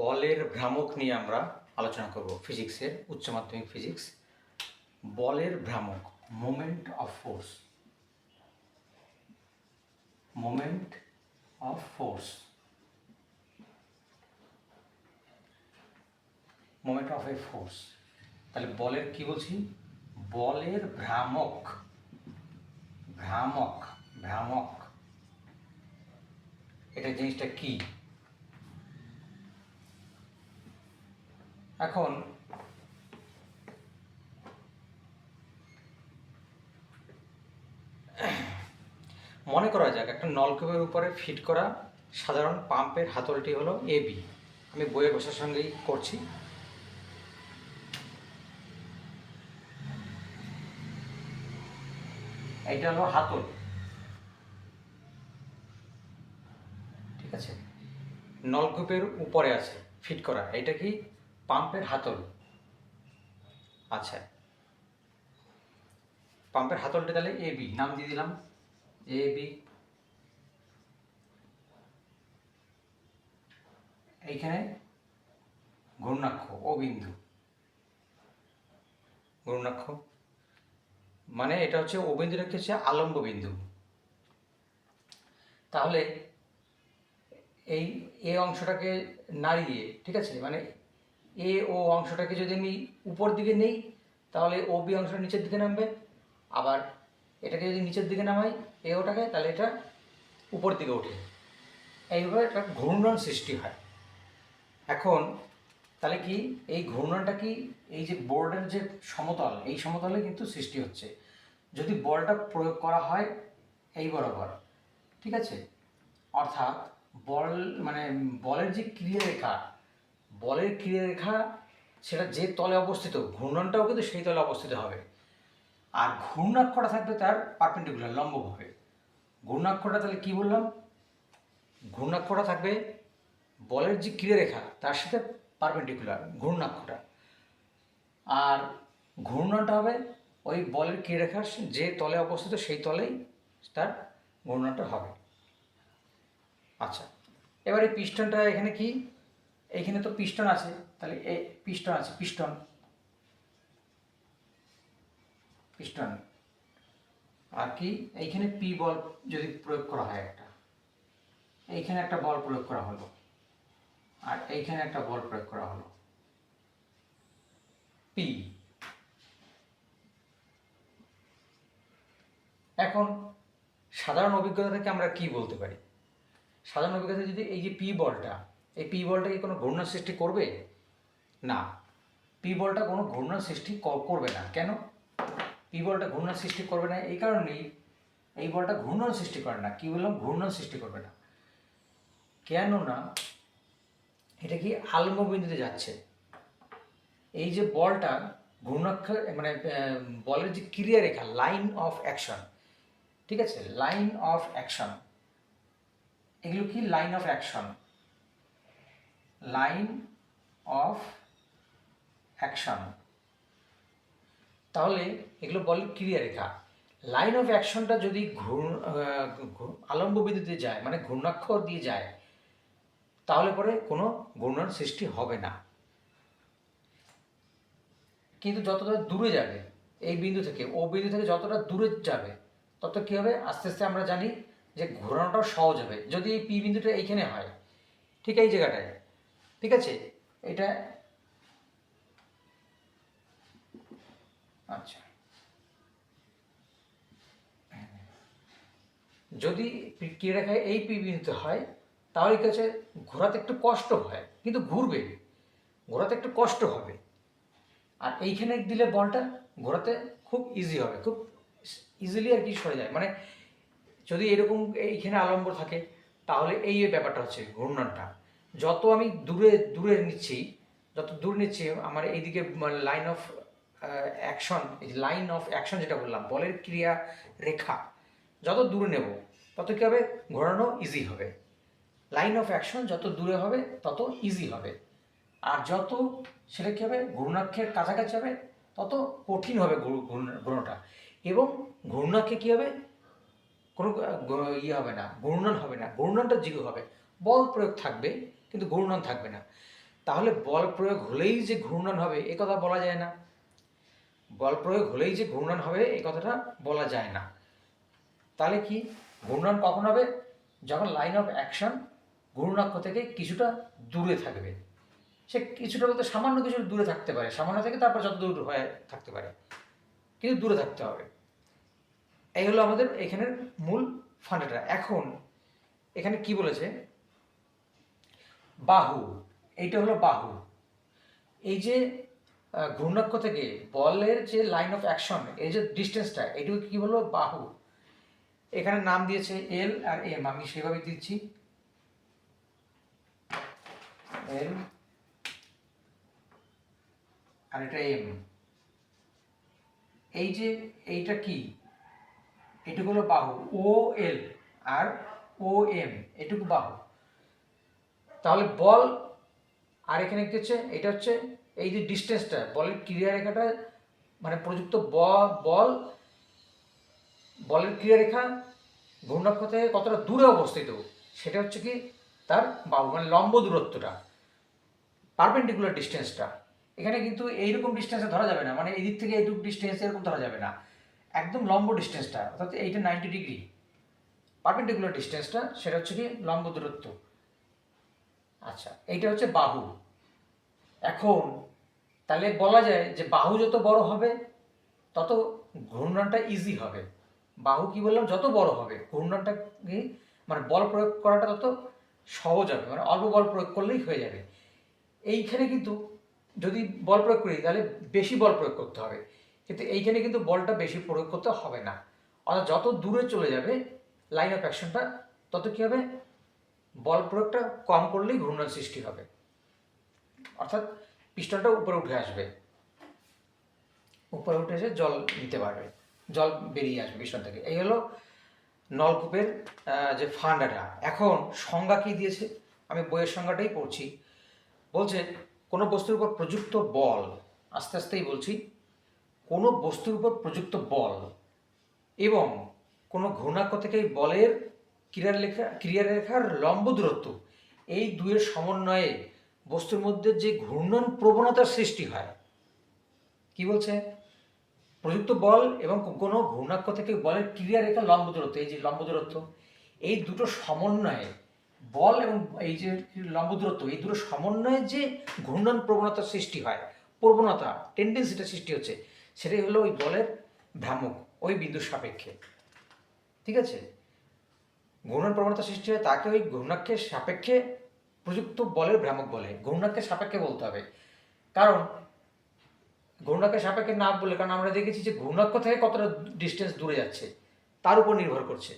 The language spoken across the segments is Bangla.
বলের ভ্রামক নিয়ে আমরা আলোচনা করব ফিজিক্সের, উচ্চ মাধ্যমিক ফিজিক্স। বলের ভ্রামক moment of force moment of force moment of a force তাহলে বলের কি বলছি? বলের ভ্রামক। ভ্রামক ভ্রামক। এটা জিনিসটা কি? এখন মনে করা যাক, একটা নলকূপের উপরে ফিট করা সাধারণ পাম্পের হাতলটি হলো এ বি। আমি বইয়ের ভাষার সঙ্গেই করছি। এইটা হলো হাতল। ঠিক আছে? নলকূপের উপরে আছে ফিট করা। এটা কি পাম্পের হাতল। আচ্ছা। পাম্পের হাতলটা তাহলে এ বি, নাম দিয়ে দিলাম। A B. এইখানে ঘূর্ণাক্ষ, ও বিন্দু। ঘূর্ণাক্ষ। মানে এটা হচ্ছে ও বিন্দুটা কি হচ্ছে আলম্ব বিন্দু। তাহলে এই এ অংশটাকে নাড়িয়ে, ঠিক আছে? মানে এ ও অংশটাকে যদি আমি উপর দিকে নেই, তাহলে ও বি অংশটা নিচের দিকে নামবে। আবার এটাকে যদি নিচের দিকে নামাই, এ ওটাকে, তাহলে এটা উপর দিকে ওঠে। এইভাবে একটা ঘূর্ণন সৃষ্টি হয়। এখন, তাহলে কি এই ঘূর্ণনটা কি এই যে বোর্ডের যে সমতল, এই সমতলে কিন্তু সৃষ্টি হচ্ছে। যদি বলটা প্রয়োগ করা হয় এই বরাবর, ঠিক আছে? অর্থাৎ বল মানে বলের যে ক্রিয়ারেখা বলের ক্রিয়ারেখা সেটা যে তলে অবস্থিত, ঘূর্ণনটাও কিন্তু সেই তলে অবস্থিত হবে। আর ঘূর্ণাক্ষটা থাকবে তার পারপেন্ডিকুলার লম্বভাবে। ঘূর্ণাক্ষটা তাহলে কি বললাম? ঘূর্ণাক্ষটা থাকবে বলের যে ক্রিয়ারেখা, তার সাথে পারপেন্ডিকুলার ঘূর্ণাক্ষটা আর ঘূর্ণনটা হবে ওই বলের ক্রিয়ারেখার যে তলে অবস্থিত, সেই তলেই তার ঘূর্ণনটা হবে। আচ্ছা এবার এই পিস্টনটা এখানে কি? এইখানে তো পিস্টন আছে, তাহলে এ, পিস্টন আছে, পিস্টন। পিস্টন। আর কি? এইখানে পি বল যদি প্রয়োগ করা হয় একটা। এইখানে একটা বল প্রয়োগ করা হলো। আর এইখানে একটা বল প্রয়োগ করা হলো। পি। এখন সাধারণ অভিজ্ঞতা থেকে আমরা কি বলতে পারি? সাধারণ অভিজ্ঞতা যদি এই যে পি বলটা এই পি বলটা কি কোনো ঘূর্ণন সৃষ্টি করবে? না। পি বলটা কোনো ঘূর্ণন সৃষ্টি করবে না। কেন? পি বলটা ঘূর্ণন সৃষ্টি করবে না এই কারণেই এই বলটা ঘূর্ণন সৃষ্টি করে না। কি বললাম? ঘূর্ণন সৃষ্টি করবে না। কেননা এটা কি আলম্ব বিন্দুতে যাচ্ছে। এই যে বলটা ঘূর্ণাক্ষর মানে বলের যে ক্রিয়া রেখা লাইন অফ অ্যাকশন, ঠিক আছে? Line of action. এগুলো কি? Line of action. Line of action. তাহলে এগুলো বলে ক্রিয়ারেখা লাইন অফ অ্যাকশনটা যদি ঘূর্ণ আলম্ব বিদ্যুতে যায় মানে ঘূর্ণাক্ষর দিয়ে যায়, তাহলে পরে কোনো ঘূর্ণন সৃষ্টি হবে না। কিন্তু যতটা দূরে যাবে, এই বিন্দু থেকে, ও বিন্দু থেকে যতটা দূরে যাবে, তত কী হবে? আস্তে আস্তে আমরা জানি যে ঘোরানোটাও সহজ হবে। যদি এই পি বিন্দুটা এইখানে হয়, ঠিক এই জায়গাটায় ঠিক আছে? এটা আচ্ছা। যদি কি রেখায় এই পি বিন্দুতে হয়, তাহলে কি ঘোরাতে একটু কষ্ট হয়, কিন্তু ঘুরবে। ঘোরাতে একটু কষ্ট হবে। আর এইখানে দিলে বলটা ঘোরাতে খুব ইজি হবে, খুব ইজিলি আর কি সরে যায়। মানে যদি এরকম এইখানে আলম্ব থাকে, তাহলে এই ব্যাপারটা হচ্ছে ঘূর্ণনটা। যত আমি দূরে দূরে নিচ্ছি, যত দূর নিচ্ছি, আমার এইদিকে line of action line of action যেটা বললাম, বলের ক্রিয়া রেখা, যত দূরে নেব, তত কী হবে? ঘোরানো ইজি হবে। লাইন অফ অ্যাকশন যত দূরে হবে, তত ইজি হবে। আর যত সেটা কী হবে? ঘূর্ণাক্ষের কাছাকাছি হবে, তত কঠিন হবে ঘূর- ঘূর্ণ- ঘূর্ণনটা। এবং ঘূর্ণাক্ষে কী হবে? কোনো ইয়ে হবে না, ঘূর্ণন হবে না, ঘূর্ণনটা জিরো হবে। বল প্রয়োগ থাকবে কিন্তু ঘূর্ণন থাকবে না। তাহলে বল প্রয়োগ হলেই যে ঘূর্ণন হবে, এ কথা বলা যায় না। বল প্রয়োগ হলেই যে ঘূর্ণন হবে এই কথাটা বলা যায় না। তাহলে কি? ঘূর্ণন কখন হবে? যখন লাইন অফ অ্যাকশন ঘূর্ণাক্ষ থেকে কিছুটা দূরে থাকবে। সে কিছুটা বলতে সামান্য কিছু দূরে থাকতে পারে। সামান্য থেকে তারপর যত দূর হয়ে থাকতে পারে। কিন্তু দূরে থাকতে হবে। এই হলো আমাদের এখানের মূল ফান্ডাটা এখন এখানে কি বলেছে? বাহু, এইটা হলো বাহু। এই যে ঘূর্ণাক্ষ থেকে বলের যে লাইন অফ অ্যাকশন এই যে ডিস্টেন্সটা এটুকু কি হলো বাহু। এখানে নাম দিয়েছে এল আর এম আমি সেভাবে দিচ্ছি। এল আর এটা এম এই যে, এইটা কি? এটুকু হলো বাহু। ও এল আর ও এম এটুকু বাহু। তাহলে বল আর এখানে কি হচ্ছে? এটা হচ্ছে এই যে ডিস্টেন্সটা, বলের ক্রিয়া ক্রিয়ারেখাটা মানে প্রযুক্ত বল, বলের ক্রিয়ারেখা ঘূর্ণাক্ষ থেকে কতটা দূরে অবস্থিত? সেটা হচ্ছে কি তার বাহু মানে লম্ব দূরত্বটা, পারপেন্ডিকুলার ডিস্টেন্সটা। এখানে কিন্তু এইরকম ডিস্টেন্সে ধরা যাবে না মানে এই দিক থেকে এইটুকু ডিস্টেন্স এরকম ধরা যাবে না। একদম লম্ব ডিস্টেন্সটা, অর্থাৎ এইটা নাইনটি ডিগ্রি পারপেন্ডিকুলার ডিস্টেন্সটা, সেটা হচ্ছে কি লম্ব দূরত্ব। আচ্ছা এইটা হচ্ছে বাহু। এখন তাহলে বলা যায় যে বাহু যত বড় হবে, তত ঘূর্ণনটা ইজি হবে। বাহু কি বললাম? যত বড় হবে, ঘূর্ণনটা কি? মানে বল প্রয়োগ করাটা তত সহজ হবে মানে অল্প বল প্রয়োগ করলেই হয়ে যাবে। এইখানে কিন্তু যদি বল প্রয়োগ করি, তাহলে বেশি বল প্রয়োগ করতে হবে। কিন্তু এইখানে কিন্তু বলটা বেশি প্রয়োগ করতে হবে না। অর্থাৎ যত দূরে চলে যাবে লাইন অফ অ্যাকশনটা তত কী হবে? বল প্রয়োগটা কম করলেই ঘূর্ণন সৃষ্টি হবে। অর্থাৎ পিস্টনটা উপরে উঠে আসবে। উপরে উঠে এসে জল নিতে পারবে। জল বেরিয়ে আসবে পিস্টন থেকে। এই হলো নলকূপের যে ফান্ডাটা। এখন সংজ্ঞা কি দিয়েছে? আমি বইয়ের সংজ্ঞাটাই পড়ছি। বলছে, কোনো বস্তুর উপর প্রযুক্ত বল, আস্তে আস্তেই বলছি, কোনো বস্তুর উপর প্রযুক্ত বল এবং কোনো ঘূর্ণাক্ষ থেকে এই বলের ক্রিয়ারেখা ক্রিয়ারেখার লম্ব দূরত্ব। এই দুয়ের সমন্বয়ে বস্তুর মধ্যে যে ঘূর্ণন প্রবণতার সৃষ্টি হয়, কি বলছে? প্রযুক্ত বল এবং কোনো ঘূর্ণাক্ষ থেকে বলের ক্রিয়ারেখা লম্ব দূরত্ব, এই যে লম্ব দূরত্ব, এই দুটো সমন্বয়ে বল এবং এই যে লম্ব দূরত্ব, এই দুটো সমন্বয়ে যে ঘূর্ণন প্রবণতার সৃষ্টি হয়, প্রবণতা টেন্ডেন্সিটা সৃষ্টি হচ্ছে, সেটাই হলো ওই বলের ভ্রামক, ওই বিন্দুর সাপেক্ষে। ঠিক আছে? ঘূর্ণন প্রবণতা সৃষ্টি হয় তাকে ওই ঘূর্ণাক্ষের সাপেক্ষে প্রযুক্ত বলের ভ্রামক বলে। ঘূর্ণাক্ষের সাপেক্ষে বলতে হবে। কারণ ঘূর্ণাক্ষের সাপেক্ষে না বলে কারণ আমরা দেখেছি যে ঘূর্ণাক্ষ থেকে কতটা ডিস্টেন্স দূরে যাচ্ছে, তার উপর নির্ভর করছে।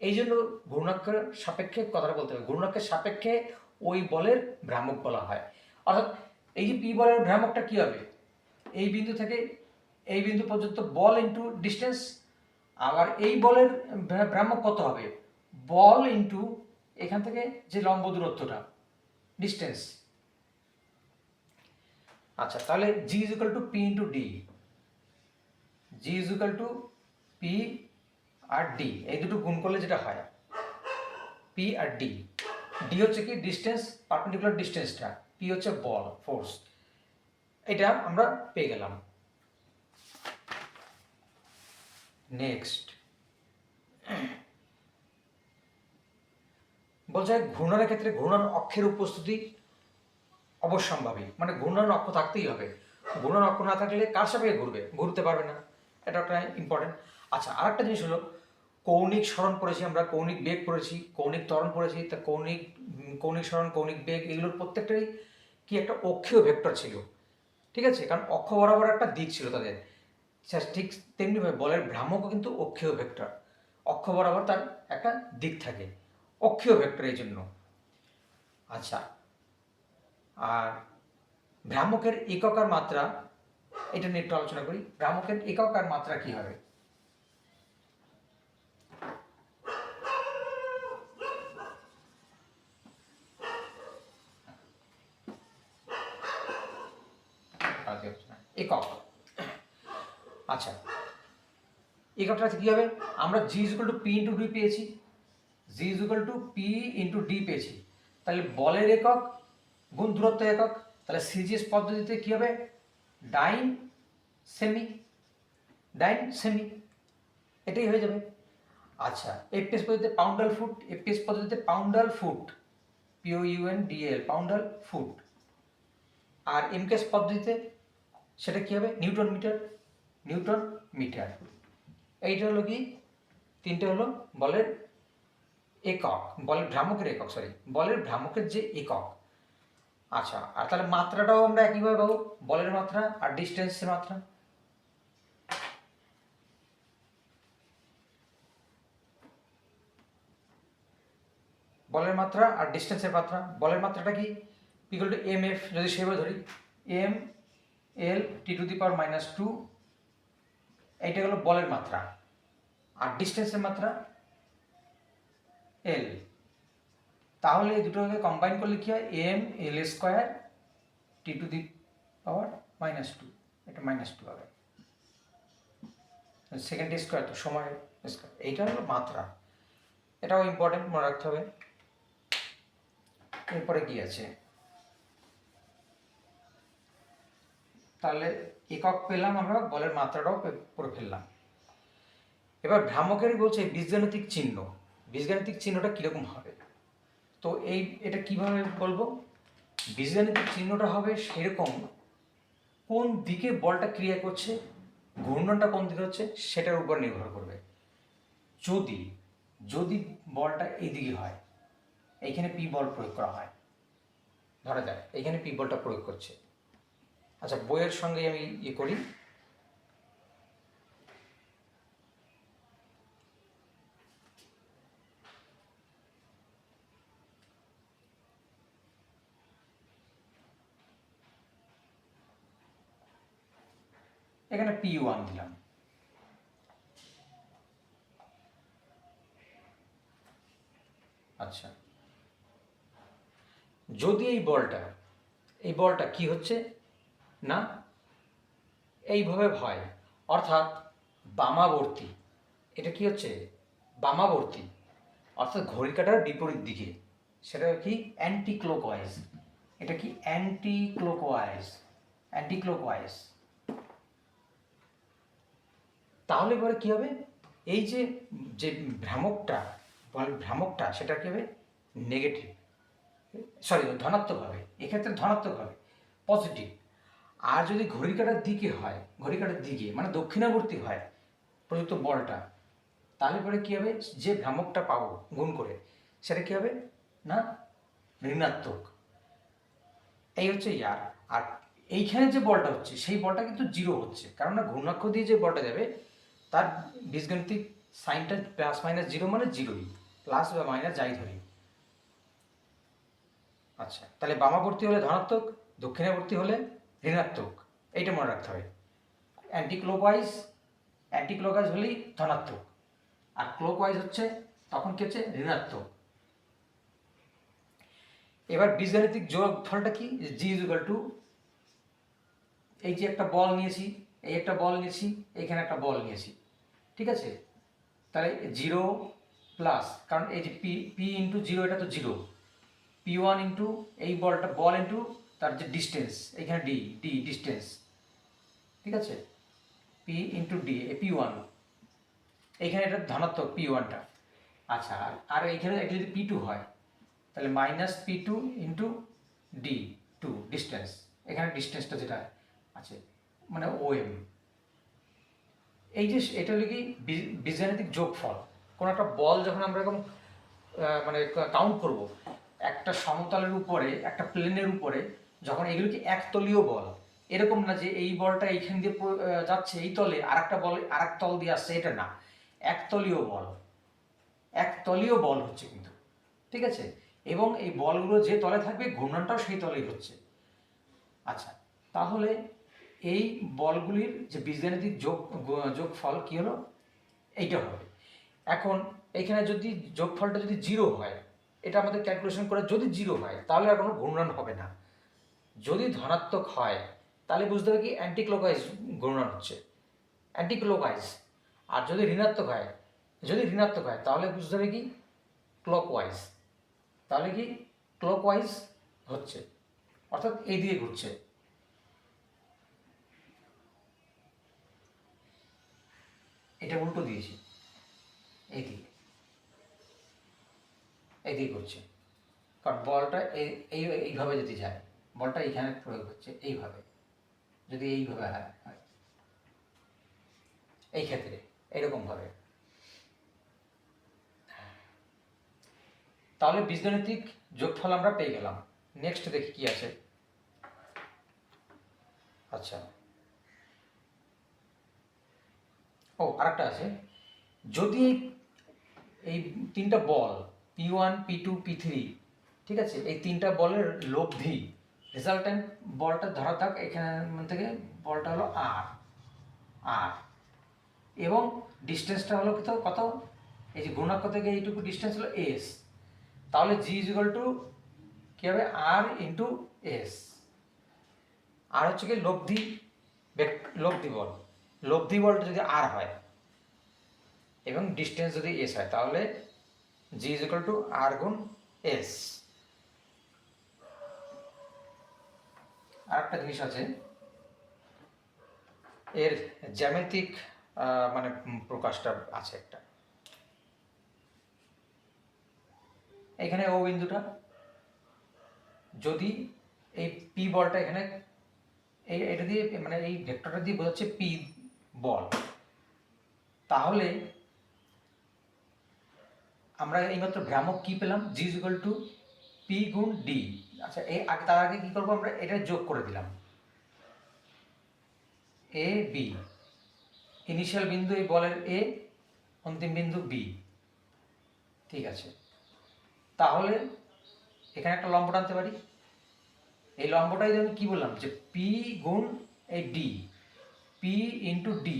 এই জন্য ঘূর্ণাক্ষের সাপেক্ষে কথাটা বলতে হবে। ঘূর্ণাক্ষের সাপেক্ষে ওই বলের ভ্রামক বলা হয়। অর্থাৎ এই যে পি বলের ভ্রামকটা কি হবে? এই বিন্দু থেকে এই বিন্দু পর্যন্ত বল ইন্টু ডিস্টেন্স আবার এই বলের ভ্রা- ভ্রামক কত হবে? বল ইন্টু এখান থেকে যে লম্ব দূরত্বটা ডিস্টেন্স আচ্ছা তাহলে G is equal to P into D G is equal to P R D এই দুটো গুণ করলে যেটা হয় পি আর ডি ডি হচ্ছে কি ডিস্টেন্স পারপেন্ডিকুলার ডিস্টেন্সটা পি হচ্ছে বল ফোর্স এটা আমরা পেয়ে গেলাম। নেক্সট বলছে ঘূর্ণনের ক্ষেত্রে ঘূর্ণন অক্ষের উপস্থিতি অবশ্যম্ভাবী। মানে ঘূর্ণন অক্ষ থাকতেই হবে। ঘূর্ণন অক্ষ না থাকলে কার সাপেক্ষে ঘুরবে? ঘুরতে পারবে না। এটা একটা ইম্পর্টেন্ট আচ্ছা আর একটা জিনিস হলো, কৌণিক স্মরণ পড়েছি আমরা, কৌণিক বেগ পড়েছি, কৌণিক ত্বরণ পড়েছি, তা কৌণিক কৌণিক স্মরণ, কৌণিক বেগ, এগুলোর প্রত্যেকটারই কি একটা অক্ষীয় ভেক্টর ছিল। ঠিক আছে? কারণ অক্ষ বরাবর একটা দিক ছিল তাদের। ঠিক তেমনিভাবে বলের ভ্রামকও কিন্তু অক্ষীয় ভেক্টর। অক্ষ বরাবর তার একটা দিক থাকে। অক্ষীয় ভেক্টর এই জন্য। আচ্ছা আর ভ্রামকের একক আর মাত্রা, এটা নিয়ে একটু আলোচনা করি। ভ্রামকের একক আর মাত্রা কি হবে। একক। আচ্ছা এককটা কি হবে? আমরা G equal to P into D পেয়েছি। G equal to P into D পেয়েছি। তাহলে বলের একক, গুণ দূরত্ব একক, তাহলে সিজিএস পদ্ধতিতে কী হবে? ডাইন সেমি ডাইন সেমি, এটাই হয়ে যাবে। আচ্ছা এফপিএস পদ্ধতিতে পাউন্ডাল ফুট এফপিএস পদ্ধতিতে poundal foot P O U N D L poundal foot আর এমকেএস পদ্ধতিতে সেটা কী হবে? Newton metre newton metre. এইটা হলো কি? তিনটে হলো বলের একক, বলের ভ্রামকের একক সরি বলের ভ্রামকের যে একক। আচ্ছা আর তাহলে মাত্রাটাও আমরা একইভাবে পাবো, বলের মাত্রা আর ডিস্টেন্সের মাত্রা। বলের মাত্রা আর ডিস্টেন্সের মাত্রা, বলের মাত্রাটা কি? ইকুয়াল টু এম এফ যদি সেভাবে ধরি M L T to the power minus two এইটা হলো বলের মাত্রা। আর ডিস্টেন্সের মাত্রা এল তাহলে এই দুটোকে কম্বাইন করলে কি হয়? M L square T to the power minus two এটা মাইনাস টু হবে। সেকেন্ড স্কোয়ার তো সময় স্কোয়ার এইটা হলো মাত্রা। এটাও ইম্পর্টেন্ট মনে রাখতে হবে। এরপরে কি আছে? তাহলে একক পেলাম আমরা, বলের মাত্রাটাও পড়ে ফেললাম। এবার ভ্রামকের বলছে বীজগাণিতিক চিহ্ন। বীজগাণিতিক চিহ্নটা কীরকম হবে? তো এই, এটা কীভাবে বলব? বীজগাণিতিক চিহ্নটা হবে সেরকম কোন দিকে বলটা ক্রিয়া করছে, ঘূর্ণনটা কোন দিকে হচ্ছে, সেটার উপর নির্ভর করবে। যদি যদি বলটা এইদিকে হয়, এইখানে পি বল প্রয়োগ করা হয়। ধরা যাক, এইখানে পি বলটা প্রয়োগ করছে। আচ্ছা বইয়ের সঙ্গে আমি ইয়ে করি। এখানে পি ওয়ান দিলাম। আচ্ছা। যদি এই বলটা এই বলটা কি হচ্ছে? না, এইভাবে হয়। অর্থাৎ বামাবর্তী, এটা কি হচ্ছে? বামাবর্তী, অর্থাৎ ঘড়ির কাটার বিপরীত দিকে। সেটা কি? অ্যান্টি ক্লোকওয়াইজ এটা কি? অ্যান্টি ক্লোকওয়াইজ অ্যান্টি ক্লোকওয়াইজ তাহলে পরে কি হবে? এই যে যে ভ্রামকটা ভ্রামকটা, সেটা কি হবে? নেগেটিভ সরি ধনাত্মক হবে। এক্ষেত্রে ধনাত্মক হবে। পজিটিভ আর যদি ঘড়ি কাটার দিকে হয় ঘড়ি কাটার দিকে মানে দক্ষিণাবর্তী হয় প্রযুক্ত বলটা, তাহলে পরে কী হবে? যে ভ্রামকটা পাবো, গুণ করে, সেটা কী হবে? না? ঋণাত্মক। এই হচ্ছে ইয়ার। আর এইখানে যে বলটা হচ্ছে, সেই বলটা কিন্তু জিরো হচ্ছে। কারণ না, ঘূর্ণাক্ষ দিয়ে যে বলটা যাবে তার বীজগণিতিক সাইনটা প্লাস মাইনাস জিরো মানে জিরোই, প্লাস বা মাইনাস যাই ধরি। আচ্ছা তাহলে বামাবর্তী হলে ধনাত্মক, দক্ষিণাবর্তী হলে ঋণাত্মক, এইটা মনে রাখতে হবে। অ্যান্টি ক্লোকওয়াইজ অ্যান্টি ক্লোকওয়াইজ হলেই ধনাত্মক, আর ক্লোকওয়াইজ হচ্ছে তখন কি হচ্ছে? ঋণাত্মক। এবার বীজগাণিতিক যোগ ফলটা কি? জি ইজুকাল টু এই যে একটা বল নিয়েছি, এই একটা বল নিয়েছি এখানে একটা বল নিয়েছি। ঠিক আছে? তাহলে জিরো প্লাস কারণ এই যে পি পি ইন্টু জিরো এটা তো জিরো পি ওয়ান ইন্টু এই বলটা, বল ইন্টু তার যে ডিস্টেন্স এখানে ডি ডি ডিস্টেন্স ঠিক আছে? পি ইন্টু ডি এ পি ওয়ান এইখানে এটা ধনাত্মক পি ওয়ানটা আচ্ছা আর- আর এইখানে এটা যদি পি টু হয়, তাহলে minus P two into D two distance এখানে ডিস্টেন্সটা যেটা আছে মানে ও এম এই যে এটা হলো কি বীজ- বীজগাণিতিক যোগফল। কোনো একটা বল যখন আমরা এরকম মানে কাউন্ট করব, একটা সমতলের উপরে, একটা প্লেনের উপরে, যখন এগুলো কি একতলীয় বল? এরকম না যে এই বলটা এইখান দিয়ে যাচ্ছে, এই তলে আর একটা বল আর এক তল দিয়ে আসছে, এটা না। একতলীয় বল। একতলীয় বল হচ্ছে কিন্তু। ঠিক আছে? এবং এই বলগুলো যে তলে থাকবে, ঘূর্ণনটাও সেই তলেই হচ্ছে। আচ্ছা তাহলে এই বলগুলির যে বীজগাণিতিক যোগ যোগফল কী হলো? এইটা হবে। এখন এখানে যদি যোগফলটা যদি জিরো হয়, এটা আমাদের ক্যালকুলেশন করে যদি জিরো হয়, তাহলে আর কোনো ঘূর্ণন হবে না। যদি ধনাত্মক হয়, তাহলে বুঝতে হবে কি অ্যান্টিক্লোকাইজ ঘূর্ণন হচ্ছে। অ্যান্টিক্লোকাইজ আর যদি ঋণাত্মক হয়, যদি ঋণাত্মক হয়, তাহলে বুঝতে হবে কি ক্লকওয়াইজ তাহলে কি ক্লকওয়াইজ হচ্ছে। অর্থাৎ এই দিকে ঘুরছে। এটা উল্টো দিয়েছি। এই দিকে এই দিকে ঘুরছে কারণ বলটা এই এই- এইভাবে যদি যায়, বলটা এইখানে প্রয়োগ হচ্ছে এইভাবে। যদি এইভাবে হয়। এই ক্ষেত্রে এইরকমভাবে তাহলে বীজগণিতিক যোগফল আমরা পেয়ে গেলাম। নেক্সট দেখি কি আছে। আচ্ছা। ও, আরেকটা আছে। যদি এই- তিনটা বল P one P two P three ঠিক আছে? এই তিনটা বলের লব্ধি রেজাল্টেন্ট বলটা ধরা থাক, এখান থেকে বলটা হলো আর আর এবং ডিস্টেন্সটা হলো কত কত? এই যে গুণাঙ্ক থেকে এইটুকু ডিস্টেন্স হলো এস তাহলে জি ইজ ইকুয়াল টু কী হবে? আর ইন্টু এস আর হচ্ছে কি লব্ধি লব্ধি বল। লব্ধি বলটা যদি আর হয় এবং ডিস্টেন্স যদি এস হয়, তাহলে G is equal to R গুণ এস আর একটা জিনিস আছে, এর জ্যামিতিক মানে প্রকাশটা আছে একটা। এখানে ও বিন্দুটা, যদি এই পি বলটা এখানে, এই এটা দিয়ে মানে এই ভেক্টরটা দিয়ে বোঝাচ্ছে পি বল। তাহলে আমরা এইমাত্র ভ্রামক কি পেলাম? জি ইকুয়াল টু পি গুণ ডি আচ্ছা এই আগে, তার আগে কি করব আমরা? এটা যোগ করে দিলাম। এ বি ইনিশিয়াল বিন্দু এই বলের এ অন্তিম বিন্দু বি ঠিক আছে। তাহলে এখানে একটা লম্ব টানতে পারি। এই লম্বটাই আমি কি বললাম? যে পি গুণ এই ডি পি ইন্টু ডি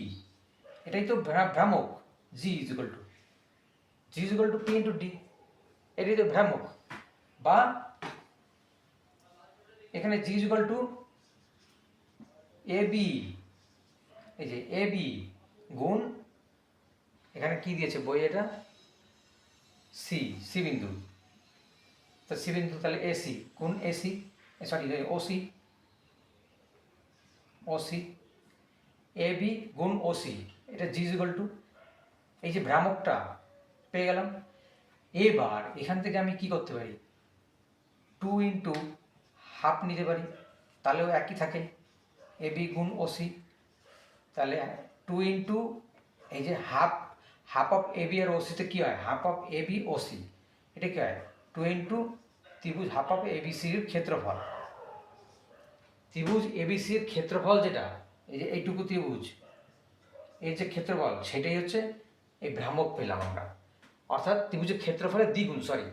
এটাই তো ভ্রা- ভ্রামক G is equal to G is equal to P into D এটাই তো ভ্রামক। বা এখানে G is equal to A B এই যে এ বি গুণ, এখানে কি দিয়েছে বই এটা? সি সি বিন্দু। তো সি বিন্দু তাহলে এসি গুণ AC sorry OC OC A B গুণ ওসি এটা জি টু এই যে ভ্রামকটা পেয়ে গেলাম। এবার এখান থেকে আমি কি করতে পারি? টু ইন্টু হাফ নিতে পারি, তাহলেও একই থাকে। এ বি গুণ ওসি তাহলে টু ইন্টু এই যে half half of A B আর ওসিতে কী হয়? Half of A B OC এটা কী হয়? টু ইন্টু ত্রিভুজ হাফ অফ এ বি সির ক্ষেত্রফল। ত্রিভুজ এবিসির ক্ষেত্রফল যেটা এই যে এইটুকু ত্রিভুজ এর যে ক্ষেত্রফল, সেটাই হচ্ছে এই ভ্রামক পেলাম আমরা। অর্থাৎ ত্রিভুজের ক্ষেত্রফলের দ্বিগুণ সরি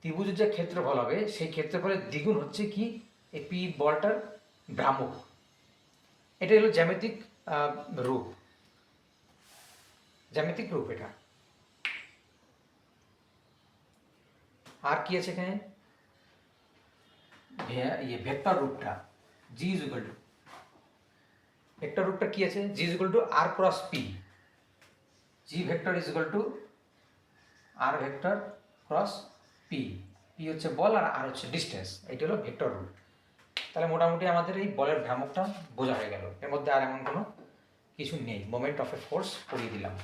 ত্রিভুজের যে ক্ষেত্রফল হবে, সেই ক্ষেত্রফলের দ্বিগুণ হচ্ছে কি? এই পি বলটার ভ্রামক। এটা হলো জ্যামিতিক রূপ। জ্যামিতিক রূপ এটা। আর কি আছে এখানে? ইয়ে ভেক্টর রূপটা। G is equal to vector রুটটা কি আছে? G is to R cross P G vector is to R vector cross P P হচ্ছে বল আর আর হচ্ছে ডিস্টেন্স এটা হলো ভেক্টর রুট। তাহলে মোটামুটি আমাদের এই বলের ভ্রামকটা বোঝা হয়ে গেল। এর মধ্যে আর এমন কোনো কিছু নেই। মোমেন্ট অফ এ ফোর্স পড়িয়ে দিলাম।